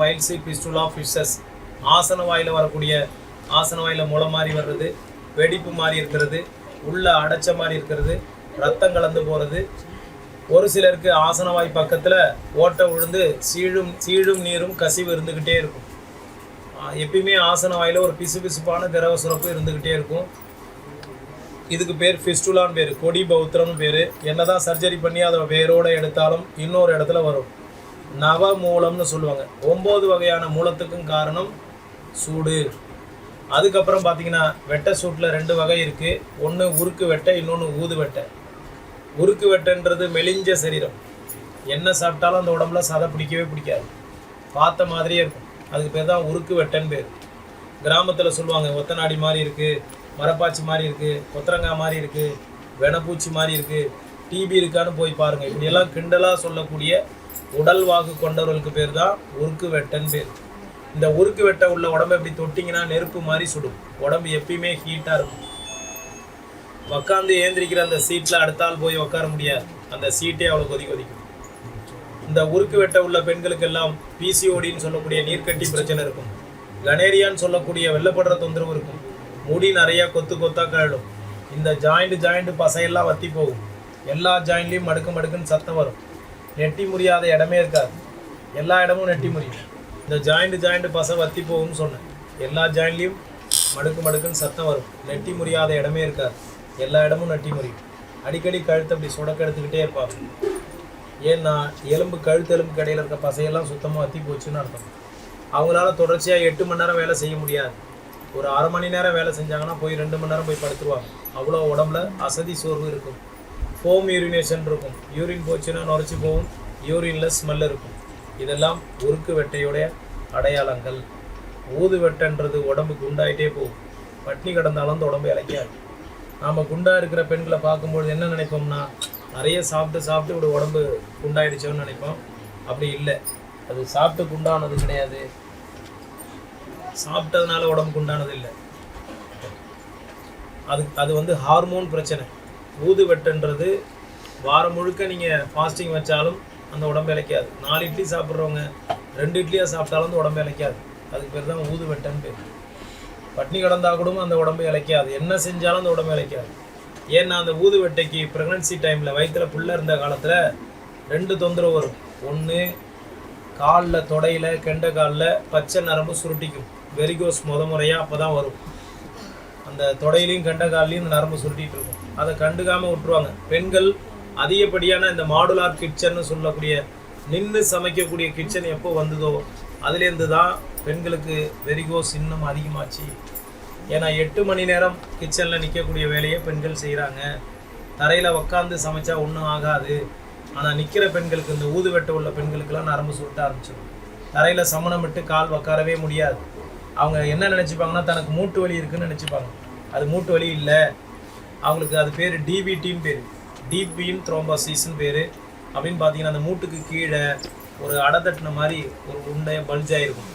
Piles fistula fishes ஆசன வாயில் வரக்கூடிய ஆசன வாயில் முளை மாதிரி வர்றது வெடிப்பு மாதிரி இருக்கிறது உள்ள அடைச்ச மாதிரி இருக்கிறது ரத்தம் கலந்து போகிறது ஒரு சிலருக்கு ஆசனவாய் பக்கத்தில் ஓட்டை விழுந்து சீழும் சீழும் நீரும் கசிவு இருந்துக்கிட்டே இருக்கும். எப்பயுமே ஆசன வாயில் ஒரு பிசு பிசுப்பான திரவ சுரப்பு இருந்துக்கிட்டே இருக்கும். இதுக்கு பேர் ஃபிஸ்டுலான்னு பேர். கொடி பௌத்திரம்னு பேர். என்னதான் சர்ஜரி பண்ணி அதை வேரோடு எடுத்தாலும் இன்னொரு இடத்துல வரும். நவ மூலம்னு சொல்லுவாங்க. ஒம்பது வகையான மூலத்துக்கும் காரணம் சூடு. அதுக்கப்புறம் பார்த்தீங்கன்னா வெட்டை சூட்டில் ரெண்டு வகை இருக்குது ஒன்று உருக்கு வெட்டை இன்னொன்று ஊது வெட்டை. உருக்கு வெட்டைன்றது மெலிஞ்ச சரீரம். என்ன சாப்பிட்டாலும் அந்த உடம்புல சதை பிடிக்கவே பிடிக்காது. பார்த்த மாதிரியே இருக்கும். அதுக்கு பேர் தான் உருக்கு வெட்டைன்னு பேர். கிராமத்தில் சொல்லுவாங்க ஒத்தநாடி மாதிரி இருக்குது மரப்பாச்சி மாதிரி இருக்குது கொத்தரங்காய் மாதிரி இருக்குது வெனப்பூச்சி மாதிரி இருக்குது டிபி இருக்கான்னு போய் பாருங்கள் இப்படியெல்லாம் கிண்டலாக சொல்லக்கூடிய உடல் வாக்கு கொண்டவர்களுக்கு பேர் தான் உருக்கு வெட்டன்னு பேர். இந்த உருக்கு வெட்ட உள்ள உடம்பு எப்படி தொட்டிங்கன்னா நெருப்பு மாதிரி சுடும். உடம்பு எப்பயுமே ஹீட்டாக இருக்கும். உக்காந்து ஏந்திரிக்கிற அந்த சீட்டில் அடுத்தால் போய் உட்கார முடியாது. அந்த சீட்டே அவ்வளோ கொதி கொதிக்கும். இந்த உருக்கு வெட்ட உள்ள பெண்களுக்கெல்லாம் பிசிஓடின்னு சொல்லக்கூடிய நீர்க்கட்டி பிரச்சனை இருக்கும். கனேரியான்னு சொல்லக்கூடிய வெள்ளப்படுற தொந்தரவு இருக்கும். முடி நிறையா கொத்து கொத்தாக கழடும் இந்த ஜாயிண்ட் ஜாயிண்ட் பசையெல்லாம் வத்தி போகும். எல்லா ஜாயிண்ட்லேயும் மடுக்கு மடுக்குன்னு சத்தம் வரும். நெட்டி முடியாத இடமே இருக்காது. எல்லா இடமும் நெட்டி முடியும் இந்த ஜாயிண்ட் ஜாயிண்ட் பசை வத்தி போகும்னு சொன்னேன். எல்லா ஜாயிண்ட்லேயும் மடுக்கு மடுக்குன்னு சத்தம் வரும். நெட்டி முறியாத இடமே இருக்காது. எல்லா இடமும் நெட்டி முறியும் அடிக்கடி கழுத்து அப்படி சுடக்க எடுத்துக்கிட்டே இருப்பாங்க. ஏன்னா எலும்பு கழுத்து எலும்பு கடையில் இருக்க பசையெல்லாம் சுத்தமாக வத்தி போச்சுன்னு அர்த்தம். அவங்களால தொடர்ச்சியாக எட்டு மணி நேரம் வேலை செய்ய முடியாது. ஒரு அரை மணி நேரம் வேலை செஞ்சாங்கன்னா போய் ரெண்டு மணி நேரம் போய் படுத்துருவாங்க. அவ்வளோ உடம்புல அசதி சோர்வு இருக்கும். ஃபோம் யூரினேஷன் இருக்கும். யூரின் போச்சுன்னா நுரைச்சி போகும். யூரின்ல ஸ்மெல் இருக்கும். இதெல்லாம் உருக்கு வெட்டையுடைய அடையாளங்கள். ஊது வெட்டன்றது உடம்பு குண்டாயிட்டே போகும். பட்னி கிடந்தாலும் அந்த உடம்பு இளைக்காது நாம் குண்டா இருக்கிற பெண்களை பார்க்கும்பொழுது என்ன நினைப்போம்னா நிறைய சாப்பிட்டு சாப்பிட்டு இப்படி உடம்பு குண்டாயிடுச்சோன்னு நினைப்போம். அப்படி இல்லை. அது சாப்பிட்டு குண்டானது கிடையாது. சாப்பிட்டதுனால உடம்பு குண்டானது இல்லை. அது அது வந்து ஹார்மோன் பிரச்சனை. ஊது வெட்டுன்றது வாரம் முழுக்க நீங்கள் ஃபாஸ்டிங் வச்சாலும் அந்த உடம்பு இளைக்காது நாலு இட்லி சாப்பிட்றவங்க ரெண்டு இட்லியாக சாப்பிட்டாலும் அந்த உடம்பு இளைக்காது அதுக்கு பேர் தான் ஊது வெட்டன்னு பேர். பட்னி கிடந்தா கூட அந்த உடம்பு இளைக்காது என்ன செஞ்சாலும் அந்த உடம்பு இளைக்காது ஏன்னா அந்த ஊது வெட்டைக்கு ப்ரெக்னன்சி டைமில் வயிற்றில் புள்ள இருந்த காலத்தில் ரெண்டு தொந்தரவு வரும். ஒன்று காலில் தொடையில் கெண்ட காலில் பச்சை நரம்பு சுருட்டிக்கும். வெரிகோஸ் முத முறையாக அப்போ தான் வரும். அந்த தொடையிலையும் கெண்ட கால்லையும் இந்த நரம்பு சுருட்டிட்டு இருக்கும். அதை கண்டுக்காமல் விட்டுருவாங்க. பெண்கள் அதிகப்படியான இந்த மாடுலார் கிச்சன்னு சொல்லக்கூடிய நின்று சமைக்கக்கூடிய கிச்சன் எப்போ வந்ததோ அதுலேருந்து தான் பெண்களுக்கு வெரிகோஸ் இன்னும் அதிகமாச்சு. ஏன்னா எட்டு மணி நேரம் கிச்சனில் நிற்கக்கூடிய வேலையை பெண்கள் செய்கிறாங்க தரையில் உக்காந்து சமைச்சா ஒன்றும் ஆகாது. ஆனால் நிற்கிற பெண்களுக்கு இந்த ஊது வெட்ட உள்ள பெண்களுக்கெல்லாம் நரம்பு சுருட்ட ஆரம்பிச்சிடும். தரையில் சமணம் விட்டு கால் உட்காரவே முடியாது. அவங்க என்ன நினச்சிப்பாங்கன்னா தனக்கு மூட்டு வலி இருக்குன்னு நினச்சிப்பாங்க. அது மூட்டு வலி இல்லை. அவங்களுக்கு அது பேர் டிபிடின்னு பேர். டிபியும் த்ரோம்போசிஸ்னு பேர். அப்படின்னு பார்த்தீங்கன்னா அந்த மூட்டுக்கு கீழே ஒரு அடை தட்டின மாதிரி ஒரு உண்டையாக பல்ஜாக இருக்கும்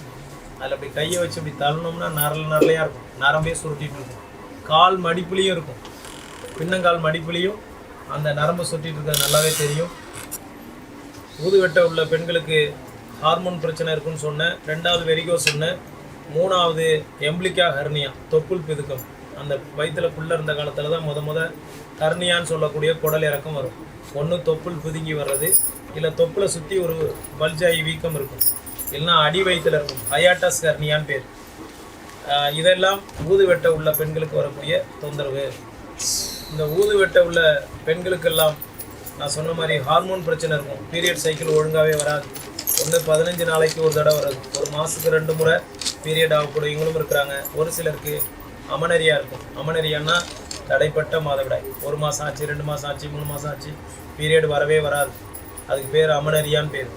அதில் அப்படி கையை வச்சு அப்படி தள்ளணும்னா நரல் நரலையாக இருக்கும். நரம்பே சுருட்டிட்டு இருக்கும். கால் மடிப்புலையும் இருக்கும். பின்னங்கால் மடிப்புலையும் அந்த நரம்பு சுட்டிகிட்டு இருக்கிறது நல்லாவே தெரியும். ஊதுவெட்ட உள்ள பெண்களுக்கு ஹார்மோன் பிரச்சனை இருக்குன்னு சொன்னேன். ரெண்டாவது வெரிகோ சொன்னேன் மூணாவது எம்பிளிக்கா ஹெர்னியா தொப்புள் பிதுக்கம். அந்த வயிற்றுலக்குள்ளே இருந்த காலத்தில் தான் முத முத கர்ணியான்னு சொல்லக்கூடிய குடல் இறக்கம் வரும். ஒன்று தொப்புள் புதுங்கி வர்றது இல்லை தொப்புளை சுற்றி ஒரு பல்ஜாயி வீக்கம் இருக்கும். இல்லைன்னா அடி வயிற்றுல இருக்கும். ஹயாட்டாஸ் கர்ணியான்னு பேர். இதெல்லாம் ஊது வெட்ட உள்ள பெண்களுக்கு வரக்கூடிய தொந்தரவு. இந்த ஊது வெட்ட உள்ள பெண்களுக்கெல்லாம் நான் சொன்ன மாதிரி ஹார்மோன் பிரச்சனை இருக்கும். பீரியட் சைக்கிள் ஒழுங்காகவே வராது. ஒன்று பதினஞ்சு நாளைக்கு ஒரு தடவை வராது ஒரு மாதத்துக்கு ரெண்டு முறை பீரியட் ஆகக்கூடியவங்களும் இருக்கிறாங்க. ஒரு சிலருக்கு அமனரியா இருக்கும். அமனரியான்னா தடைப்பட்ட மாதவிடாய். ஒரு மாதம் ஆச்சு ரெண்டு மாதம் ஆச்சு மூணு மாதம் ஆச்சு. பீரியட் வரவே வராது. அதுக்கு பேர் அமனரியான்னு பேர்.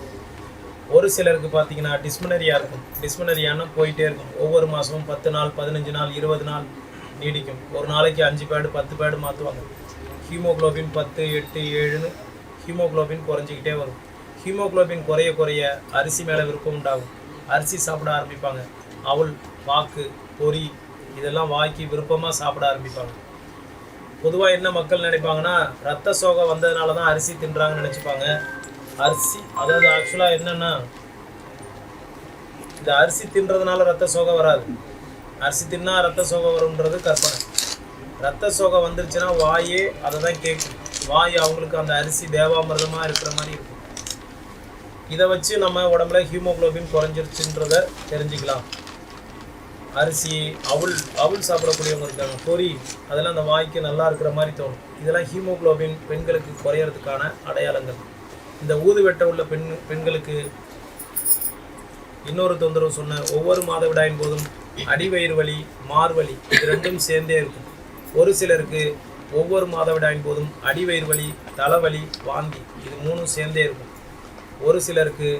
ஒரு சிலருக்கு பார்த்தீங்கன்னா டிஸ்மினரியா இருக்கும். டிஸ்மினரியானா போயிட்டே இருக்கும். ஒவ்வொரு மாதமும் பத்து நாள் பதினஞ்சு நாள் இருபது நாள் நீடிக்கும். ஒரு நாளைக்கு அஞ்சு பேடு பத்து பேடு மாற்றுவாங்க ஹீமோகுளோபின் பத்து எட்டு ஏழுன்னு ஹீமோகுளோபின் குறைஞ்சிக்கிட்டே வரும். ஹீமோகுளோபின் குறைய குறைய அரிசி மேலே விருப்பம் உண்டாகும். அரிசி சாப்பிட ஆரம்பிப்பாங்க. அவள் பாக்கு பொரி இதெல்லாம் வாங்கி விருப்பமாக சாப்பிட ஆரம்பிப்பாங்க. பொதுவாக என்ன மக்கள் நினைப்பாங்கன்னா ரத்த சோகை வந்ததுனால தான் அரிசி தின்றாங்கன்னு நினச்சிப்பாங்க. அரிசி அதாவது ஆக்சுவலாக என்னென்னா இந்த அரிசி தின்றதுனால ரத்த சோகை வராது. அரிசி தின்னா ரத்த சோகை வரும்ன்றது கற்பனை. ரத்த சோகை வந்துருச்சுன்னா வாயே அதை தான் கேட்கும் வாய் அவங்களுக்கு அந்த அரிசி தேவாமிரதமாக இருக்கிற மாதிரி இருக்கும். இதை வச்சு நம்ம உடம்புல ஹீமோக்ளோபின் குறைஞ்சிருச்சுன்றத தெரிஞ்சுக்கலாம். அரிசி அவுள் அவுள் சாப்பிடக்கூடியவங்க இருக்காங்க பொரி அதெல்லாம் அந்த வாய்க்கு நல்லா இருக்கிற மாதிரி தோணும். இதெல்லாம் ஹீமோகுளோபின் பெண்களுக்கு குறையறதுக்கான அடையாளங்கள். இந்த ஊது வெட்ட உள்ள பெண் பெண்களுக்கு இன்னொரு தொந்தரவு சொன்ன ஒவ்வொரு மாதவிடாயின் போதும் அடிவயிறு வலி மார்வலி இது ரெண்டும் சேர்ந்தே இருக்கும். ஒரு சிலருக்கு ஒவ்வொரு மாதவிடாயின் போதும் அடிவயிறு வலி தலைவலி வாந்தி இது மூணும் சேர்ந்தே இருக்கும். ஒரு சிலருக்கு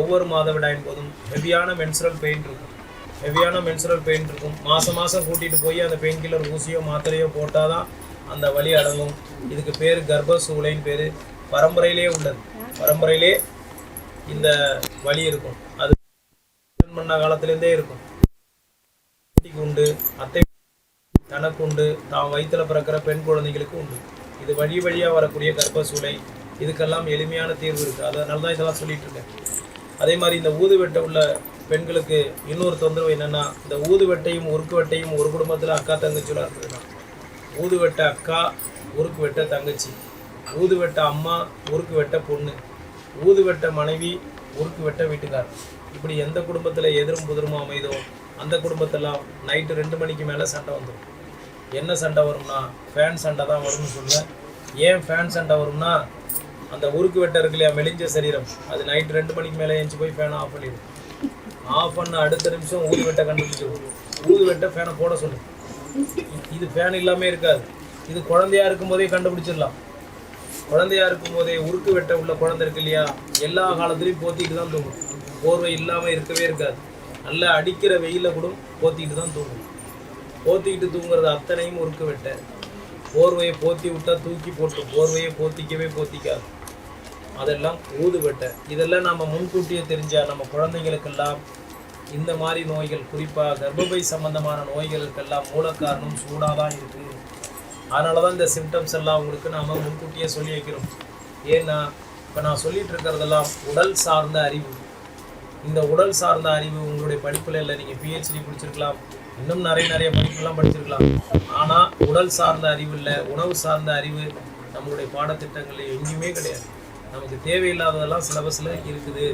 ஒவ்வொரு மாதவிடாயின் போதும் ஹெவியான மென்சுரல் பெயின் இருக்கும். ஹெவியான மென்சுரல் பெயின் இருக்கும். மாதம் மாதம் கூட்டிகிட்டு போய் அந்த பெயின் கில்லர் ஊசியோ மாத்திரையோ போட்டால் தான் அந்த வலி அடங்கும். இதுக்கு பேர் கர்ப்ப சூளைன்னு பேர். பரம்பரையிலே உள்ளது. பரம்பரையிலே இந்த வலி இருக்கும். அது பண்ண காலத்திலேருந்தே இருக்கும். உண்டு அத்தை தனக்கு உண்டு தான் வயிற்றில் பிறக்கிற பெண் குழந்தைகளுக்கு உண்டு. இது வழி வழியாக வரக்கூடிய கர்ப்ப சூளை இதுக்கெல்லாம் எளிமையான தீர்வு இருக்குது அதனால தான் இதெல்லாம் சொல்லிட்டு இருக்கேன். அதே மாதிரி இந்த ஊது வெட்ட உள்ள பெண்களுக்கு இன்னொரு தொந்தரவு என்னென்னா இந்த ஊதுவெட்டையும் உருக்கு வெட்டையும் ஒரு குடும்பத்தில் அக்கா தங்கச்சிலாம் இருக்குதுன்னா ஊது வெட்ட அக்கா உருக்கு வெட்ட தங்கச்சி ஊது வெட்ட அம்மா உருக்கு வெட்ட பொண்ணு ஊது வெட்ட மனைவி உருக்கு வெட்ட வீட்டுக்கார். இப்படி எந்த குடும்பத்தில் எதிரும் புதிருமோ அமைதோ அந்த குடும்பத்தெல்லாம் நைட்டு ரெண்டு மணிக்கு மேலே சண்டை வந்துடும் என்ன சண்டை வரும்னா ஃபேன் சண்டை தான் வரும்னு சொல்லுவேன். ஏன் ஃபேன் சண்டை வரும்னா அந்த உருக்கு வெட்ட இருக்கு இல்லையா மெலிஞ்ச சரீரம் அது நைட் ரெண்டு மணிக்கு மேலே ஏஞ்சி போய் ஃபேனை ஆஃப் பண்ணிடும். ஆஃப் பண்ண அடுத்த நிமிஷம் ஊது வெட்ட கண்டுபிடிச்சிடும் ஊது வெட்ட ஃபேனை போட சொல்லு. இது ஃபேன் இல்லாமல் இருக்காது. இது குழந்தையா இருக்கும் போதே கண்டுபிடிச்சிடலாம். குழந்தையா இருக்கும் போதே உருக்கு வெட்ட உள்ள குழந்தை இருக்கு இல்லையா? எல்லா காலத்துலையும் போத்திட்டு தான் தூங்கும். போர்வை இல்லாமல் இருக்கவே இருக்காது. நல்லா அடிக்கிற வெயிலில் கூட போத்திக்கிட்டு தான் தூங்கும். போத்திக்கிட்டு தூங்குறது அத்தனையும் உருக்கு வெட்ட. போர்வையை போத்தி விட்டா தூக்கி போட்டு போர்வையை போத்திக்கவே போத்திக்காது. அதெல்லாம் ஊதுவிட்ட. இதெல்லாம் நம்ம முன்கூட்டியே தெரிஞ்சால் நம்ம குழந்தைங்களுக்கெல்லாம் இந்த மாதிரி நோய்கள் குறிப்பாக கர்ப்பப்பை சம்பந்தமான நோய்களுக்கெல்லாம் மூல காரணம் சூடாக தான் இருக்குது அதனால தான் இந்த சிம்டம்ஸ் எல்லாம் உங்களுக்கு நாம் முன்கூட்டியே சொல்லி வைக்கிறோம். ஏன்னா இப்போ நான் சொல்லிகிட்டு இருக்கிறதெல்லாம் உடல் சார்ந்த அறிவு. இந்த உடல் சார்ந்த அறிவு உங்களுடைய படிப்பில் இல்லை நீங்கள் பிஹெச்டி பிடிச்சிருக்கலாம் இன்னும் நிறைய நிறைய படிப்புலாம் படிச்சிருக்கலாம். ஆனால் உடல் சார்ந்த அறிவு இல்லை உணவு சார்ந்த அறிவு நம்மளுடைய பாடத்திட்டங்களில் எங்கேயுமே கிடையாது. நமக்கு தேவையில்லாததெல்லாம் சிலபஸில் இருக்குது.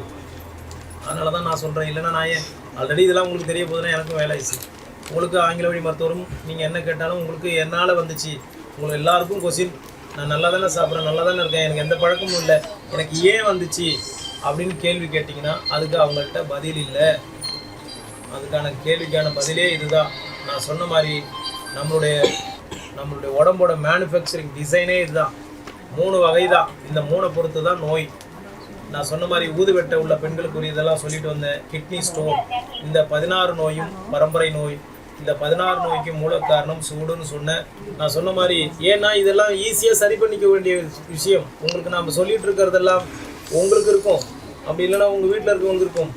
அதனால தான் நான் சொல்கிறேன் இல்லைன்னா நான் ஏன்? ஆல்ரெடி இதெல்லாம் உங்களுக்கு தெரிய போதுன்னா எனக்கும் வேலை ஆயிடுச்சு. உங்களுக்கு ஆங்கில வழி மருத்துவரும் நீங்கள் என்ன கேட்டாலும் உங்களுக்கு என்னால் வந்துச்சு. உங்களுக்கு எல்லாருக்கும் கொஸ்டின் நான் நல்லா தானே சாப்பிட்றேன் நல்லா தானே இருக்கேன் எனக்கு எந்த பழக்கமும் இல்லை. எனக்கு ஏன் வந்துச்சு? அப்படின்னு கேள்வி கேட்டிங்கன்னா அதுக்கு அவங்கள்ட்ட பதில் இல்லை. அதுக்கான கேள்விக்கான பதிலே இதுதான். நான் சொன்ன மாதிரி நம்மளுடைய நம்மளுடைய உடம்போட மேனுஃபேக்சரிங் டிசைனே இதுதான். மூணு வகை தான் இந்த மூணை பொறுத்து தான் நோய். நான் சொன்ன மாதிரி ஊதுவெட்ட உள்ள பெண்களுக்குரியதெல்லாம் சொல்லிட்டு வந்தேன். கிட்னி ஸ்டோன் இந்த பதினாறு நோயும் பரம்பரை நோய். இந்த பதினாறு நோய்க்கு மூல காரணம் சூடுன்னு சொன்னேன். நான் சொன்ன மாதிரி ஏன்னா இதெல்லாம் ஈஸியாக சரி பண்ணிக்க வேண்டிய விஷயம். உங்களுக்கு நாம் சொல்லிட்டு இருக்கிறதெல்லாம் உங்களுக்கு இருக்கும். அப்படி இல்லைன்னா உங்கள் வீட்டில் இருக்கவங்க இருக்கும்.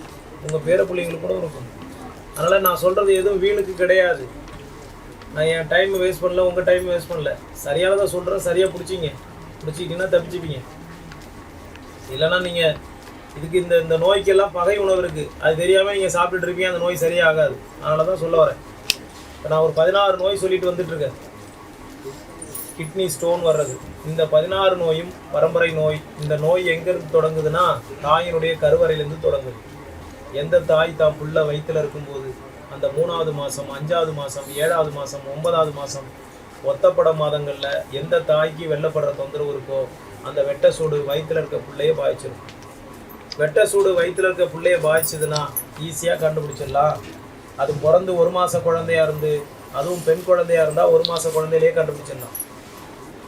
உங்கள் பேர பிள்ளைங்களுக்கு கூட இருக்கும். அதனால் நான் சொல்கிறது எதுவும் வீணுக்கு கிடையாது. நான் என் டைம் வேஸ்ட் பண்ணல உங்கள் டைம் வேஸ்ட் பண்ணல. சரியானதை சொல்கிறேன் சரியாக பிடிச்சிங்க. பிடிச்சிக்கிட்டீங்கன்னா தப்பிச்சுப்பீங்க. இல்லைன்னா நீங்கள் இதுக்கு இந்த இந்த நோய்க்கெல்லாம் பகை உணவு இருக்குது அது தெரியாமல் நீங்கள் சாப்பிட்டுட்டு இருப்பீங்க அந்த நோய் சரியாகாது. அதனால தான் சொல்ல வரேன். இப்போ நான் ஒரு பதினாறு நோய் சொல்லிட்டு வந்துட்டுருக்கேன் கிட்னி ஸ்டோன் வர்றது. இந்த பதினாறு நோயும் பரம்பரை நோய் இந்த நோய் எங்கேருந்து தொடங்குதுன்னா தாயினுடைய கருவறையிலேருந்து தொடங்குது. எந்த தாய் தான் புள்ள வயிற்றுல இருக்கும்போது அந்த மூணாவது மாதம் அஞ்சாவது மாதம் ஏழாவது மாதம் ஒன்பதாவது மாதம் ஒத்தப்பட மாதங்களில் எந்த தாய்க்கு வெள்ளப்படுற தொந்தரவு இருக்கோ அந்த வெட்ட சூடு வயிற்றுல இருக்க பிள்ளைய பாய்ச்சிடும் வெட்ட சூடு வயிற்றுல இருக்க பிள்ளைய பாய்ச்சதுன்னா ஈஸியாக கண்டுபிடிச்சிடலாம். அது பிறந்து ஒரு மாத குழந்தையா இருந்து அதுவும் பெண் குழந்தையா இருந்தால் ஒரு மாத குழந்தையிலேயே கண்டுபிடிச்சிடலாம்.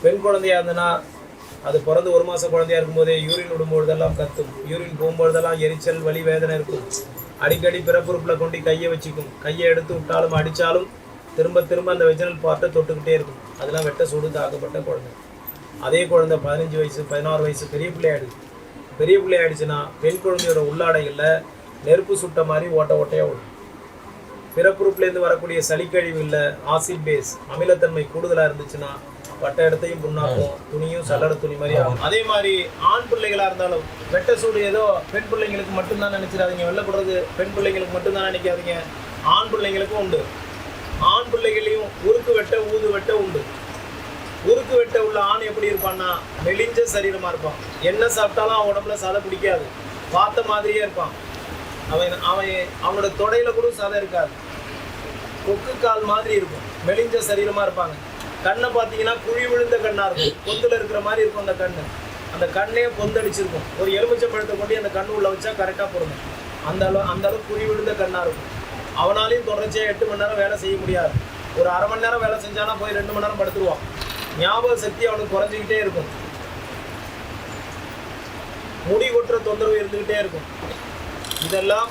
பெண் குழந்தையா இருந்ததுன்னா அது பிறந்து ஒரு மாத குழந்தையா இருக்கும்போதே யூரின் விடும்பொழுதெல்லாம் கத்தும். யூரின் போகும்பொழுதெல்லாம் எரிச்சல் வலி வேதனை இருக்கும். அடிக்கடி பிறப்புறுப்பில் கொண்டு கையை வச்சுக்கும். கையை எடுத்து விட்டாலும் அடித்தாலும் திரும்ப திரும்ப அந்த வெஜினல் பார்ட்டை தொட்டுக்கிட்டே இருக்கும். அதெல்லாம் வெட்ட சூடு தாக்கப்பட்ட குழந்தை. அதே குழந்தை பதினஞ்சு வயசு பதினாறு வயசு பெரிய பிள்ளையாயிடுது. பெரிய பிள்ளையாயிடுச்சுன்னா பெண் குழந்தையோட உள்ளாடைகளில் நெருப்பு சுட்ட மாதிரி ஓட்ட ஓட்டையாக விடும் பிறப்புறுப்புலேருந்து வரக்கூடிய சளிக்கழிவு இல்லை ஆசிட் பேஸ் அமிலத்தன்மை கூடுதலாக இருந்துச்சுன்னா பட்ட இடத்தையும் புண்ணாக்கும் துணியும் சல்லட துணி மாதிரி ஆகும். அதே மாதிரி ஆண் பிள்ளைகளாக இருந்தாலும் வெட்ட சூடு ஏதோ பெண் பிள்ளைங்களுக்கு மட்டும்தான் நினைச்சிடாதீங்க. வெள்ளப்படுறது பெண் பிள்ளைங்களுக்கு மட்டும்தான் நினைக்காதீங்க. ஆண் பிள்ளைங்களுக்கும் உண்டு. ஆண் பிள்ளைகளையும் உருக்கு வெட்ட ஊது வெட்ட உண்டு. உருக்கு வெட்ட உள்ள ஆண் எப்படி இருப்பான்னா மெலிஞ்ச சரீரமா இருப்பான். என்ன சாப்பிட்டாலும் அவன் உடம்புல சதை பிடிக்காது. பார்த்த மாதிரியே இருப்பான். அவன் அவன் அவனோட தொடையில கூட சதை இருக்காது. கொக்கு கால் மாதிரி இருக்கும். மெலிஞ்ச சரீரமா இருப்பாங்க. கண்ணை பார்த்தீங்கன்னா குழி விழுந்த கண்ணா இருக்கும். பொந்துல இருக்கிற மாதிரி இருக்கும் அந்த கண்ணு. அந்த கண்ணே பொந்தடிச்சிருக்கும் ஒரு எலுமிச்சை பழத்தை கொண்டு அந்த கண்ணு உள்ள வச்சா கரெக்டாக பொருந்தும். அந்த அளவு அந்த அளவு குழி விழுந்த கண்ணா இருக்கும். அவனாலையும் தொடர்ச்சியாக எட்டு மணி நேரம் வேலை செய்ய முடியாது. ஒரு அரை மணி நேரம் வேலை செஞ்சானா போய் ரெண்டு மணி நேரம் படுத்துருவான். ஞாபக சக்தி அவனுக்கு குறைஞ்சிக்கிட்டே இருக்கும். முடி கொட்டுற தொந்தரவு இருந்துக்கிட்டே இருக்கும். இதெல்லாம்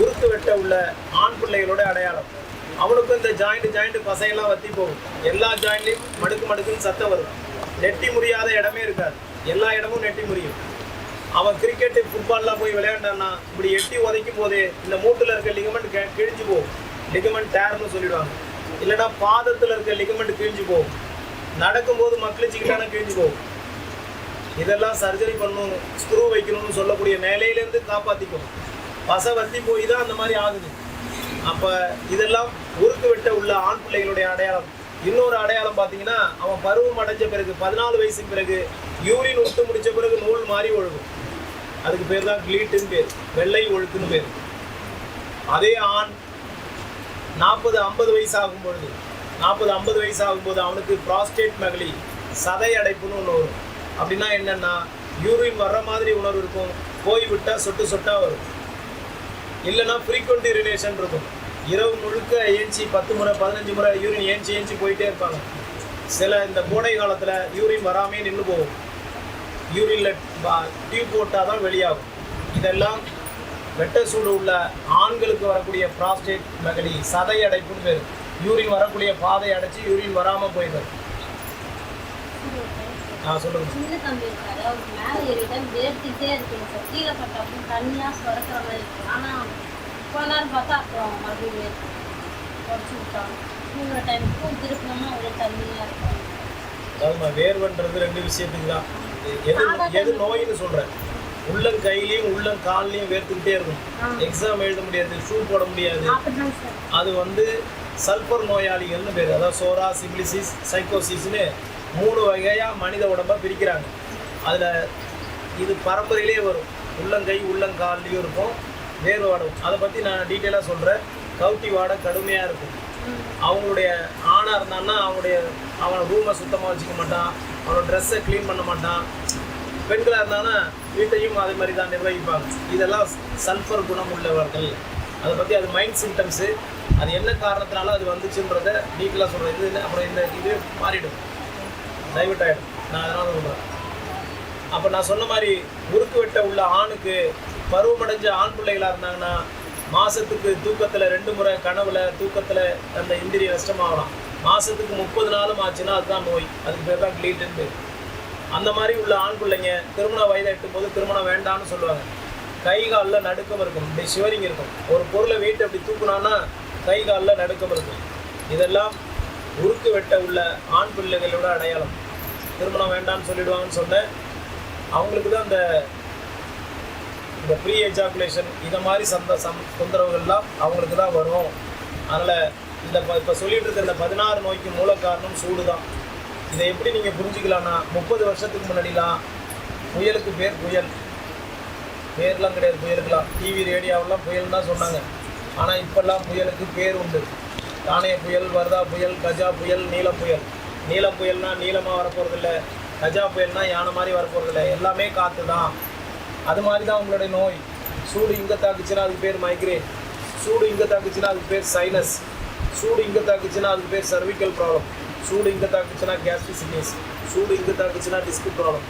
உருத்து வெட்ட உள்ள ஆண் பிள்ளைகளோட அடையாளம். அவனுக்கும் இந்த ஜாயிண்ட் ஜாயிண்ட் பசையெல்லாம் வத்தி போகும். எல்லா ஜாயிண்ட்லையும் மடுக்கு மடுக்குன்னு சத்தம் வரும். நெட்டி முடியாத இடமே இருக்காது. எல்லா இடமும் நெட்டி முடியும் அவன் கிரிக்கெட்டு ஃபுட்பால்லாம் போய் விளையாண்டான்னா இப்படி எட்டி உதைக்கும் போதே இந்த மூட்டில் இருக்க லிகமெண்ட் கிழிஞ்சு போகும். லிகமெண்ட் டேர்னு சொல்லிடுவாங்க. இல்லைன்னா பாதத்தில் இருக்க லிகமெண்ட் கிழிஞ்சு போகும். நடக்கும்போது மக்களிச்சுக்கிட்டான கிழிஞ்சு போகும். இதெல்லாம் சர்ஜரி பண்ணணும் ஸ்க்ரூ வைக்கணும்னு சொல்லக்கூடிய நிலையிலேருந்து காப்பாற்றிக்கும் பசை வத்தி போய் தான் அந்த மாதிரி ஆகுது. அப்போ இதெல்லாம் உருக்கு வெட்ட உள்ள ஆண் பிள்ளைகளுடைய அடையாளம். இன்னொரு அடையாளம் பார்த்தீங்கன்னா அவன் பருவம் அடைஞ்ச பிறகு பதினாலு வயசுக்கு பிறகு யூரின் விட்டு முடித்த பிறகு நூல் மாறி ஒழுகும். அதுக்கு பேர் தான் கிளீட்டுன்னு பேர். வெள்ளை ஒழுக்குன்னு பேர். அதே ஆண் நாற்பது ஐம்பது வயசு ஆகும் பொழுது நாற்பது ஐம்பது வயசு ஆகும்போது அவனுக்கு ப்ராஸ்டேட் மகளி சதை அடைப்புன்னு ஒன்று வரும். அப்படின்னா என்னென்னா யூரின் வர்ற மாதிரி உணர்வு இருக்கும். போய் விட்டால் சொட்டு சொட்டாக வரும். இல்லைன்னா ஃப்ரீக்வெண்ட் யூரினேஷன் இருக்கும். இரவு முழுக்க ஏஞ்சி பத்து முறை பதினஞ்சு முறை யூரின் ஏஞ்சி ஏஞ்சி போயிட்டே இருப்பாங்க. சில இந்த கோடை காலத்தில் யூரின் வராமே நின்று போகும். யூரினில் டியூப் போட்டால் தான் வெளியாகும். இதெல்லாம் வெட்ட சூடு உள்ள ஆண்களுக்கு வரக்கூடிய ப்ராஸ்டேட் மகளி சதை அடைப்புன்னு பேர். யூரின் வரக்கூடிய பாதை அடைச்சி யூரின் வராமல் போயிடும். நான் சொல்லுங்க. வேர்வன்றது ரெண்டு விஷயத்துக்கு தான். எது எது நோயின்னு சொல்கிறேன் உள்ளம் கையிலையும் உள்ளம் கால்லையும் வேர்த்துக்கிட்டே இருக்கும். எக்ஸாம் எழுத முடியாது ஷூ போட முடியாது. அது வந்து சல்ஃபர் நோயாளிகள்னு பேர். அதாவது சோரா சிபிலிசிஸ் சைக்கோசிஸ்னு மூணு வகையாக மனித உடம்பை பிரிக்கிறாங்க. அதில் இது பரம்பரையிலே வரும். உள்ளங்கை உள்ளங்கால்லையும் இருக்கும். வேர்வை வாடும் அதை பற்றி நான் டீட்டெயிலாக சொல்கிறேன் கவுட்டி வாடை கடுமையாக இருக்கும். அவங்களுடைய ஆணாக இருந்தான்னா அவனுடைய அவன் ரூமை சுத்தமாக வச்சுக்க மாட்டான். அவனோட ட்ரெஸ்ஸை க்ளீன் பண்ண மாட்டான். பெண்களாக இருந்தாங்கன்னா வீட்டையும் அதே மாதிரி தான் நிர்வகிப்பாங்க. இதெல்லாம் சல்ஃபர் குணம் உள்ளவர்கள். அதை பற்றி அது மைண்ட் சிம்டம்ஸு அது என்ன காரணத்தினால அது வந்துச்சுன்றத டீட்டெயிலாக சொல்கிறேன் இது அப்புறம் இந்த இது மாறிடும். டைவர்ட் ஆகிடும் நான் அதனால் சொல்கிறேன் அப்போ நான் சொன்ன மாதிரி முறுக்கு வெட்ட உள்ள ஆணுக்கு பருவமடைஞ்ச ஆண் பிள்ளைகளாக இருந்தாங்கன்னா மாதத்துக்கு தூக்கத்தில் ரெண்டு முறை கனவுல தூக்கத்தில் அந்த இந்திரிய நஷ்டமாகலாம். மாதத்துக்கு முப்பது நாளும் ஆச்சுன்னா அதுதான் நோய். அதுக்கு பேர் தான் கிளீட்டுன்னு அந்த மாதிரி உள்ள ஆண் பிள்ளைங்க திருமண வயதை எட்டும் போது திருமணம் வேண்டாம்னு சொல்லுவாங்க. கை காலில் நடுக்கம் இருக்கும். இப்படி ஷிவரிங் இருக்கும். ஒரு பொருளை வீட்டு அப்படி தூக்குனான்னா கை காலில் நடுக்கம் இருக்கும். இதெல்லாம் உருக்கு வெட்ட உள்ள ஆண் பிள்ளைகளோட அடையாளம். திருமணம் வேண்டாம்னு சொல்லிடுவாங்கன்னு சொன்னேன். அவங்களுக்கு தான் அந்த இந்த ப்ரீ எஜாகுலேஷன் இதை மாதிரி சந்த சம் தொந்தரவுகள்லாம் அவங்களுக்கு தான் வரும். அதனால் இந்த ப இப்போ சொல்லிகிட்டு இருக்க இந்த பதினாறு நோய்க்கு மூல காரணம் சூடு தான் இதை எப்படி நீங்கள் புரிஞ்சுக்கலாம்னா முப்பது வருஷத்துக்கு முன்னாடிலாம் புயலுக்கு பேர் புயல். பேர்லாம் கிடையாது புயலுக்குலாம் டிவி ரேடியோவெல்லாம் புயல் தான் சொன்னாங்க. ஆனால் இப்போல்லாம் புயலுக்கு பேர் உண்டு. தானே புயல் வர்தா புயல் கஜா புயல் நீலம் புயல். நீலம் புயல்னால் நீளமாக வரப்போகிறதில்ல கஜா புயல்னால் யானை மாதிரி வரப்போகிறதில்ல எல்லாமே காற்று தான் அது மாதிரி தான் உங்களுடைய நோய். சூடு இங்கே தாக்குச்சுன்னா அதுக்கு பேர் மைக்ரேன் சூடு இங்கே தாக்குச்சுன்னா அதுக்கு பேர் சைனஸ் சூடு இங்கே தாக்குச்சுன்னா அதுக்கு பேர் சர்விக்கல் ப்ராப்ளம் சூடு இங்கே தாக்குச்சுன்னா கேஸ்ட்ரிசிட்டிஸ் சூடு இங்கே தாக்குச்சுன்னா டிஸ்க் ப்ராப்ளம்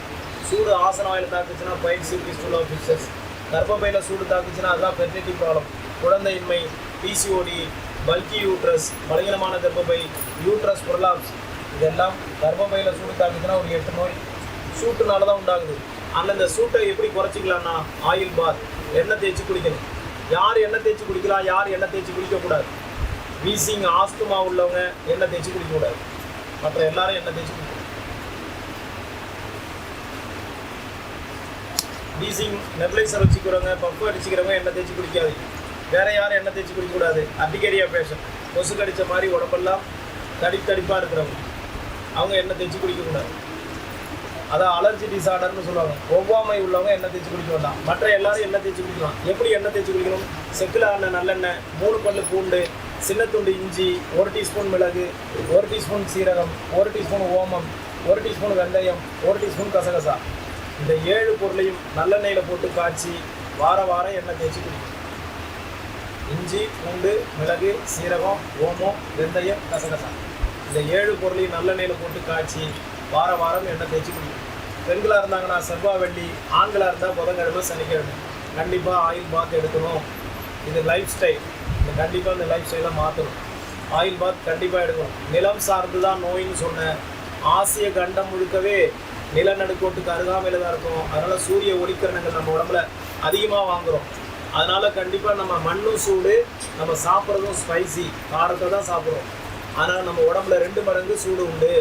சூடு ஆசன வாயில் தாக்குச்சுன்னா பைட் சில்கி ஸ்டூல் ஆஃப் பிக்சர்ஸ் கர்ப்பப்பையில் சூடு தாக்குச்சுன்னா அதுதான் ஃபெர்டிலிட்டி ப்ராப்ளம் குழந்தையின்மை பிசிஓடி பல்கி யூட்ரஸ் பலகீனமான கர்ப்பப்பை யூட்ரஸ் பொருளாப்ஸ் இதெல்லாம் கர்ப்பப்பையில் சூடு தாக்குச்சுன்னா ஒரு எட்டு நோய். சூட்டுனால தான் உண்டாகுது. அந்தந்த சூட்டை எப்படி குறைச்சிக்கலாம்னா? ஆயில் பாத் எண்ணெய் தேய்ச்சி குடிக்கணும். யார் எண்ணெய் தேய்ச்சி குடிக்கலாம் யார் எண்ணெய் தேய்ச்சி குடிக்கக்கூடாது. வீசிங் ஆஸ்துமா உள்ளவங்க எண்ணெய் தேய்ச்சி குடிக்கக்கூடாது. மற்ற எல்லாரும் எண்ணெய் தேய்ச்சி குடிக்கணும். வீசிங் நெப்ளைசர் வச்சுக்கிறவங்க பப்பு அடிச்சுக்கிறவங்க எண்ணெய் தேய்ச்சி குடிக்காது வேற யாரும் எண்ணெய் தேய்ச்சி குடிக்கக்கூடாது. அட்டிகேரியா பேஷன் கொசு கடித்த மாதிரி உடம்பெல்லாம் தடி தடிப்பாக இருக்கிறவங்க. அவங்க எண்ணெய் தேய்ச்சி குடிக்கக்கூடாது. அதான் அலர்ஜி டிசார்டர்னு சொல்லுவாங்க. ஒவ்வாமை உள்ளவங்க எண்ணெய் தேய்ச்சி குடிக்க வேண்டாம். மற்ற எல்லாரும் எண்ணெய் தேய்ச்சி குடிக்கலாம். எப்படி எண்ணெய் தேய்ச்சி குடிக்கணும்? செக்கில் ஆன நல்லெண்ணெய் மூணு பல்லு பூண்டு சின்ன துண்டு இஞ்சி ஒரு டீஸ்பூன் மிளகு ஒரு டீஸ்பூன் சீரகம் ஒரு டீஸ்பூன் ஓமம் ஒரு டீஸ்பூன் வெந்தயம் ஒரு டீஸ்பூன் கசகசா. இந்த ஏழு பொருளையும் நல்லெண்ணெயில் போட்டு காய்ச்சி வார வாரம் எண்ணெய் தேய்ச்சி குடிக்கணும். இஞ்சி பூண்டு மிளகு சீரகம் ஓமம் வெந்தயம் கசகசா. இந்த ஏழு பொருளையும் நல்லெண்ணெயில் போட்டு காய்ச்சி வார வாரம் எண்ணெய் தேய்ச்சி குடிக்கணும். பெண்களாக இருந்தாங்கன்னா செவ்வாய் வெள்ளி ஆண்களாக இருந்தால் புதன்கிழமை சனிக்கிழமை. கண்டிப்பாக ஆயில் பாத் எடுக்கணும். இது லைஃப் ஸ்டைல் இந்த கண்டிப்பாக இந்த லைஃப் ஸ்டைலை மாற்றணும் ஆயில் பாத் கண்டிப்பாக எடுக்கணும். நிலம் சார்ந்து தான் நோயின்னு சொன்னேன். ஆசிய கண்டம் முழுக்கவே நிலநடுக்கோட்டுக்கு அருகாமையில் தான் இருக்கும். அதனால் சூரிய ஒளிக்கிரணங்கள் நம்ம உடம்புல அதிகமாக வாங்குறோம். அதனால் கண்டிப்பாக நம்ம மண்ணும் சூடு நம்ம சாப்பிட்றதும் ஸ்பைசி காரத்தை தான் சாப்பிட்றோம். ஆனால் நம்ம உடம்புல ரெண்டு மடங்கு சூடு உண்டு.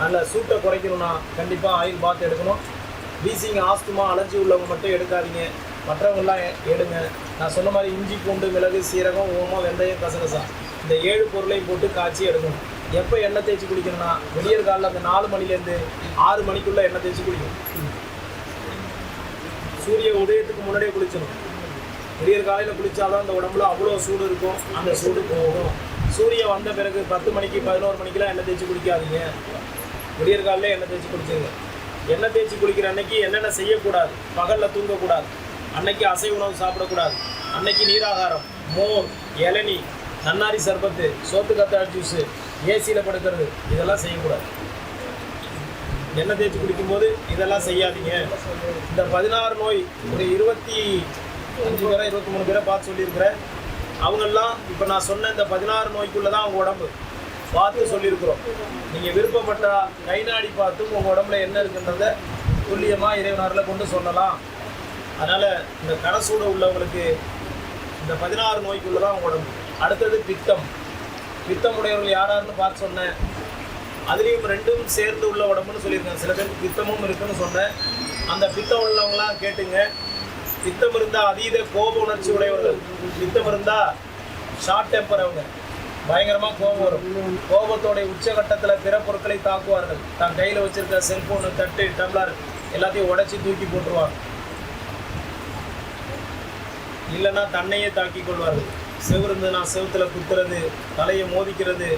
அதில் சூட்டை குறைக்கணும்னா கண்டிப்பாக ஆயில் பாத் எடுக்கணும். வீசிங் ஆஸ்துமா அலர்ஜி உள்ளவங்க மட்டும் எடுக்காதீங்க. மற்றவங்களாம் எ- எடுங்க. நான் சொன்ன மாதிரி இஞ்சி பூண்டு மிளகு சீரகம் ஓமம் வெந்தயம் கசகசா. இந்த ஏழு பொருளையும் போட்டு காய்ச்சி எடுக்கணும். எப்போ எண்ணெய் தேய்ச்சி குளிக்கணும்னா விடியற் காலில் அந்த நாலு மணிலேருந்து ஆறு மணிக்குள்ளே எண்ணெய் தேய்ச்சி குளிக்கணும் சூரிய உதயத்துக்கு முன்னாடியே குளிச்சணும் விடியற் காலையில் குளிச்சாதான் அந்த உடம்புல அவ்வளோ சூடு இருக்கும். அந்த சூடு போகும். சூரியன் வந்த பிறகு பத்து மணிக்கு பதினோரு மணிக்கெல்லாம் எண்ணெய் தேய்ச்சி குளிக்காதீங்க விடியற்காலில் எண்ணெய் தேய்ச்சி குளிச்சுங்க. எண்ணெய் தேய்ச்சி குளிக்கிற அன்னைக்கு என்னென்ன செய்யக்கூடாது? பகலில் தூங்கக்கூடாது. அன்னைக்கு அசை உணவு சாப்பிடக்கூடாது. அன்னைக்கு நீராகாரம் மோர் இளநி நன்னாரி சர்பத்து சோத்து கத்தாழ் ஜூஸு ஏசியில் படுக்கிறது இதெல்லாம் செய்யக்கூடாது. எண்ணெய் தேய்ச்சி குடிக்கும்போது இதெல்லாம் செய்யாதீங்க. இந்த பதினாறு நோய் ஒரு இருபத்தி அஞ்சு பேரை இருபத்தி மூணு பேரை பார்த்து சொல்லியிருக்கிறேன். அவங்கெல்லாம் இப்போ நான் சொன்ன இந்த பதினாறு நோய்க்குள்ளே தான் அவங்க உடம்பு. பார்த்து சொல்லியிருக்கிறோம். நீங்கள் விருப்பப்பட்டால் கை நாடி பார்த்தும் உங்கள் உடம்புல என்ன இருக்குன்றத துல்லியமாக இறைவனாரில் கொண்டு சொல்லலாம். அதனால் இந்த கனசூட உள்ளவங்களுக்கு இந்த பதினாறு நோய்க்குள்ளே தான் அவங்க உடம்பு. அடுத்தது பித்தம். பித்தம் உடையவர்கள் யாராருன்னு பார்த்து சொன்னேன். அதுலேயும் ரெண்டும் சேர்ந்து உள்ள உடம்புன்னு சொல்லியிருக்கேன். சில பேருக்கு பித்தமும் இருக்குன்னு சொன்னேன். அந்த பித்தம் உள்ளவங்களாம் கேட்டுங்க. பித்தம் இருந்தால் அதீத கோப உணர்ச்சி உடையவர்கள். பித்தம் இருந்தால் ஷார்ட் டெம்பர் அவங்க. பயங்கரமாக கோபம் வரும். கோபத்தோடைய உச்சகட்டத்தில் பிற பொருட்களை தாக்குவார்கள். தான் கையில் வச்சிருக்க செல்போனு தட்டு டம்ளர் எல்லாத்தையும் உடைச்சி தூக்கி போட்டுருவாங்க. இல்லைன்னா தன்னையே தாக்கி கொள்வார்கள். செவிருந்து நான் செவுத்துல குத்துறது தலையை மோதிக்கிறது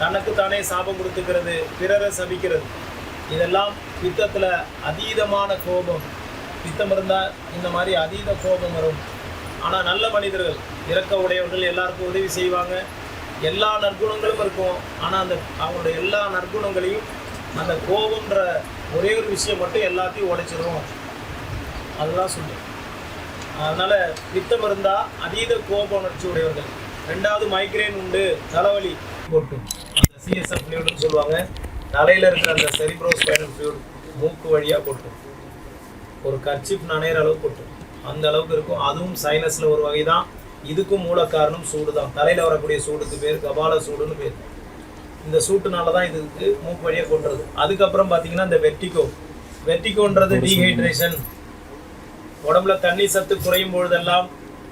தனக்கு தானே சாபம் கொடுத்துக்கிறது பிறரை சபிக்கிறது. இதெல்லாம் பித்தத்தில் அதீதமான கோபம். பித்தம் இருந்தால் இந்த மாதிரி அதீத கோபம் வரும். ஆனால் நல்ல மனிதர்கள் இறக்க உடையவர்கள் எல்லாருக்கும் உதவி செய்வாங்க. எல்லா நற்குணங்களும் இருக்கும். ஆனால் அந்த அவங்களோட எல்லா நற்குணங்களையும் அந்த கோபம்ன்ற ஒரே ஒரு விஷயம் மட்டும் எல்லாத்தையும் உடைச்சிரும். அதெல்லாம் சொல்லுவேன் அதனால் பித்தம் இருந்தால் அதீத கோப உணர்ச்சி உடையவர்கள். ரெண்டாவது மைக்ரேன் உண்டு தலைவலி. போட்டும் அந்த சிஎஸ்எஃப் ஃப்ளூடுன்னு சொல்லுவாங்க. தலையில் இருக்கிற அந்த செரிப்ரோஸ்பைனல் ஃப்ளூட் மூக்கு வழியாக கொட்டும் ஒரு கர்ச்சிப் நனையிற அளவுக்கு கொட்டும் அந்த அளவுக்கு இருக்கும். அதுவும் சைனஸில் ஒரு வகை தான் இதுக்கும் மூல காரணம் சூடு தான் தலையில வரக்கூடிய சூடுக்கு பேர் கபால சூடுன்னு பேர். இந்த சூட்டுனால தான் இதுக்கு மூக்கு வழியா கொண்டுறது அதுக்கப்புறம் பார்த்தீங்கன்னா இந்த வெர்டிகோ வெர்டிகோன்றது டீஹைட்ரேஷன் உடம்புல தண்ணி சத்து குறையும் பொழுதெல்லாம்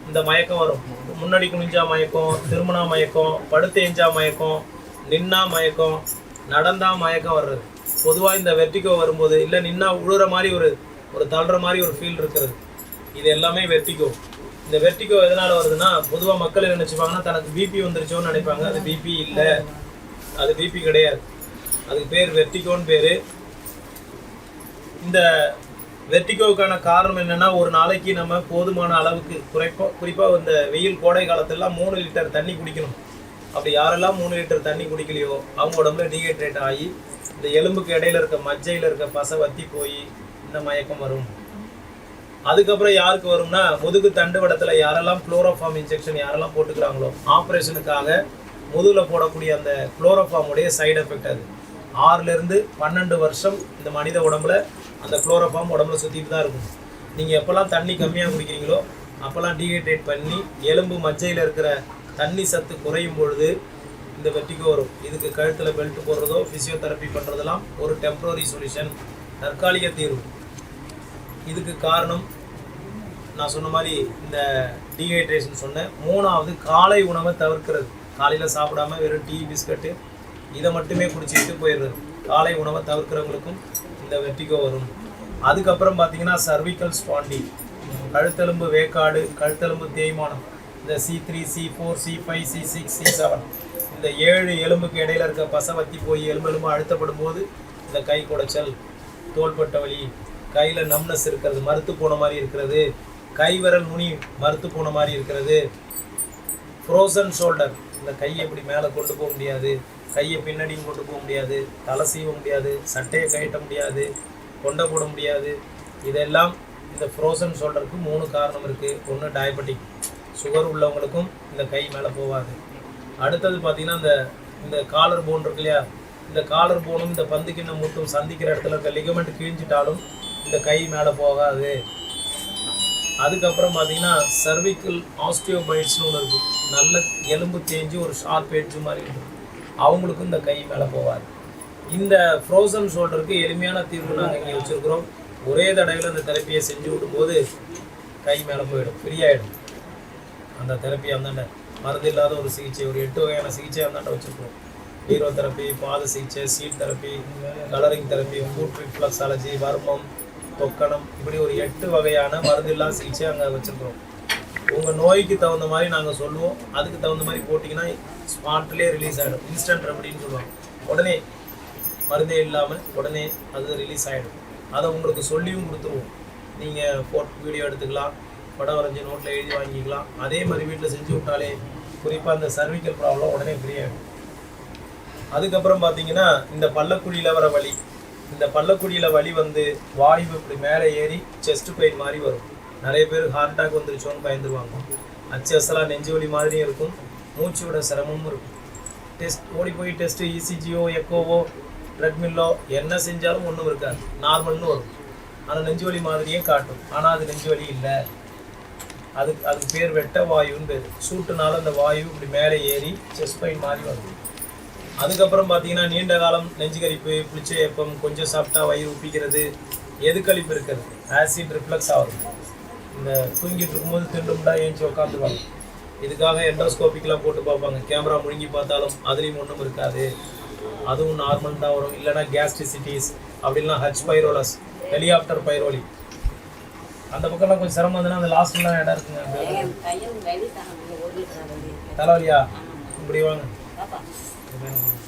இந்த மயக்கம் வரும். முன்னாடி குனிஞ்சா மயக்கம் திரும்பினா மயக்கம் படுத்து எஞ்சா மயக்கம் நின்னா மயக்கம் நடந்தா மயக்கம் வர்றது. பொதுவாக இந்த வெர்டிகோ வரும்போது இல்லை நின்னா உழுற மாதிரி ஒரு ஒரு தள்ளுற மாதிரி ஒரு ஃபீல் இருக்கிறது. இது எல்லாமே வெர்டிகோ இந்த வெர்டிகோ எதனால் வருதுன்னா பொதுவாக மக்கள் என்ன நினைச்சுப்பாங்கன்னா தனக்கு பிபி வந்துருச்சோன்னு நினைப்பாங்க. அது பிபி இல்லை. அது பிபி கிடையாது. அதுக்கு பேர் வெர்டிகோன்னு பேர். இந்த வெர்டிகோவுக்கான காரணம் என்னன்னா ஒரு நாளைக்கு நம்ம போதுமான அளவுக்கு குறைப்போம் குறிப்பாக இந்த வெயில் கோடை காலத்திலலாம் மூணு லிட்டர் தண்ணி குடிக்கணும். அப்படி யாரெல்லாம் மூணு லிட்டர் தண்ணி குடிக்கலையோ அவங்க உடம்புல டீஹைட்ரேட் ஆகி இந்த எலும்புக்கு இடையில இருக்க மஜ்ஜையில் இருக்க பசை வத்தி போய் இந்த மயக்கம் வரும். அதுக்கப்புறம் யாருக்கு வரும்னா முதுகு தண்டுவடத்தில் யாரெல்லாம் குளோரோஃபார்ம் இன்ஜெக்ஷன் யாரெல்லாம் போட்டுக்கிறாங்களோ ஆப்ரேஷனுக்காக முதுகில் போடக்கூடிய அந்த குளோரோஃபார்முடைய சைடு எஃபெக்ட் அது. ஆறுலேருந்து பன்னெண்டு வருஷம் இந்த மனித உடம்புல அந்த குளோரோஃபார்ம் உடம்புல சுற்றிட்டு தான் இருக்கும். நீங்கள் எப்போல்லாம் தண்ணி கம்மியாக குடிக்கிறீங்களோ அப்போல்லாம் டீஹைட்ரேட் பண்ணி எலும்பு மஜ்ஜையில் இருக்கிற தண்ணி சத்து குறையும் பொழுது இந்த வெட்டிக்கோ வரும். இதுக்கு கழுத்தில் பெல்ட் போடுறதோ ஃபிசியோதெரப்பி பண்ணுறதெல்லாம் ஒரு டெம்ப்ரரி சொல்யூஷன் தற்காலிக தீர்வு. இதுக்கு காரணம் நான் சொன்ன மாதிரி இந்த டீஹைட்ரேஷன் சொன்னேன். மூணாவது காலை உணவை தவிர்க்கிறது. காலையில் சாப்பிடாம வெறும் டீ பிஸ்கட்டு இதை மட்டுமே குடிச்சிட்டு போயிடுறது. காலை உணவை தவிர்க்கிறவங்களுக்கும் இந்த வெட்டிக்கோ வரும். அதுக்கப்புறம் பார்த்தீங்கன்னா சர்விக்கல் ஸ்பாண்டி கழுத்தெலும்பு வேக்காடு கழுத்தெலும்பு தேய்மானம். இந்த C three C four C five C six C seven இந்த ஏழு எலும்புக்கு இடையில இருக்க பசை வத்தி போய் எலும்பு எலும்பு அழுத்தப்படும் போது இந்த கை குடைச்சல் தோள்பட்ட வலி கையில் நம்னஸ் இருக்கிறது மறுத்து போன மாதிரி இருக்கிறது. கைவரல் நுனி மறுத்து போன மாதிரி இருக்கிறது. ஃப்ரோசன் ஷோல்டர் இந்த கையை இப்படி மேலே கொண்டு போக முடியாது. கையை பின்னாடியும் கொண்டு போக முடியாது. தலை செய்ய முடியாது. சட்டையை கழட்ட முடியாது. கொண்டை போட முடியாது. இதெல்லாம் இந்த ஃப்ரோசன் ஷோல்டருக்கு மூணு காரணம் இருக்குது ஒன்று டயபெட்டிக் சுகர் உள்ளவங்களுக்கும் இந்த கை மேலே போகாது. அடுத்தது பார்த்திங்கன்னா இந்த இந்த காலர் போன் இருக்கு இல்லையா? இந்த காலர் போனும் இந்த பந்துக்கிண்ண மூட்டும் சந்திக்கிற இடத்துல இருக்க லிகமெண்ட் கிழிஞ்சிட்டாலும் இந்த கை மேலே போகாது. அதுக்கப்புறம் பார்த்தீங்கன்னா சர்விக்கல் ஆஸ்டியோபைட்ஸ்னு ஒன்று இருக்குது நல்ல எலும்பு தேஞ்சு ஒரு ஷார்ப் எட்ஜ் மாதிரி இருக்கும். அவங்களுக்கும் இந்த கை மேலே போகாது. இந்த ஃப்ரோசன் ஷோல்டருக்கு எளிமையான தீர்வு நாங்கள் இங்கே வச்சுருக்கிறோம். ஒரே தடவையில் அந்த தெரப்பியை செஞ்சு விடும்போது கை மேலே போயிடும். ஃப்ரீயாயிடும். அந்த தெரப்பி அந்தாண்ட மருந்து இல்லாத ஒரு சிகிச்சை ஒரு எட்டு வகையான சிகிச்சை அந்தாண்ட வச்சுருக்கோம் ஹீரோ தெரப்பி பாத சிகிச்சை seat therapy colouring therapy foot reflexology வர்மம் தொக்கணம். இப்படி ஒரு எட்டு வகையான மருந்தில்லா சிகிச்சை அங்கே வச்சுருக்குறோம். உங்கள் நோய்க்கு தகுந்த மாதிரி நாங்கள் சொல்லுவோம். அதுக்கு தகுந்த மாதிரி போட்டிங்கன்னா ஸ்பாட்லேயே ரிலீஸ் ஆகிடும் இன்ஸ்டன்ட் ரெமடின்னு சொல்லுவாங்க. உடனே மருந்தே இல்லாமல் உடனே அது ரிலீஸ் ஆகிடும் அதை உங்களுக்கு சொல்லியும் கொடுத்துருவோம். நீங்கள் ஃபோட் வீடியோ எடுத்துக்கலாம். படம் வரைஞ்சி நோட்டில் எழுதி வாங்கிக்கலாம். அதே மாதிரி வீட்டில் செஞ்சு விட்டாலே குறிப்பாக அந்த சர்விக்கல் ப்ராப்ளம் உடனே ஃப்ரீ ஆகிடும் அதுக்கப்புறம் பார்த்தீங்கன்னா இந்த பள்ளக்குழியில் வர வழி இந்த பள்ளக்குடியில் வலி வந்து வாயு இப்படி மேலே ஏறி செஸ்ட் பெயின் மாதிரி வரும். நிறைய பேர் ஹார்ட் அட்டாக் வந்துருச்சோன்னு பயந்துருவாங்க. அச்சஸ்லாம் நெஞ்சு வலி மாதிரியும் இருக்கும். மூச்சு விட சிரமமும் இருக்கும். டெஸ்ட் ஓடி போய் டெஸ்ட்டு இசிஜியோ எக்கோவோ ட்ரெட்மில்லோ என்ன செஞ்சாலும் ஒன்றும் இருக்காது. நார்மல்னு வரும். ஆனால் நெஞ்சு வலி மாதிரியே காட்டும். ஆனால் அது நெஞ்சு வலி இல்லை. அதுக்கு அதுக்கு பேர் வெட்ட வாயுன்னு பேர். சூட்டுனால அந்த வாயு இப்படி மேலே ஏறி செஸ்ட் பெயின் மாதிரி வரும். அதுக்கப்புறம் பார்த்தீங்கன்னா நீண்ட காலம் நெஞ்சுகரிப்பு புளிச்ச ஏப்பம் கொஞ்சம் சாப்பிட்டா வயிறு உப்பிக்கிறது எதுக்களிப்பு இருக்கிறது? ஆசிட் ரிஃப்ளக்ஸ் ஆகும் இந்த தூங்கிட்டு இருக்கும்போது திண்டும்டா ஏஞ்சி உட்காந்துருவாங்க இதுக்காக எண்டோஸ்கோபிக்லாம் போட்டு பார்ப்பாங்க. கேமரா முழுங்கி பார்த்தாலும் அதுலேயும் ஒன்றும் இருக்காது. அதுவும் நார்மல் தான் வரும். இல்லைன்னா கேஸ்ட்ரிசிட்டிஸ் அப்படின்னா ஹச் பைரோலஸ் ஹெலிகாப்டர் பைரோலி அந்த பக்கம்லாம் கொஞ்சம் சிரமம் இருந்ததுன்னா அந்த லாஸ்ட்லாம் இடம் இருக்குங்க. தலைவலியா? இப்படி வாங்க. பாப்பா இப்படி வாங்க.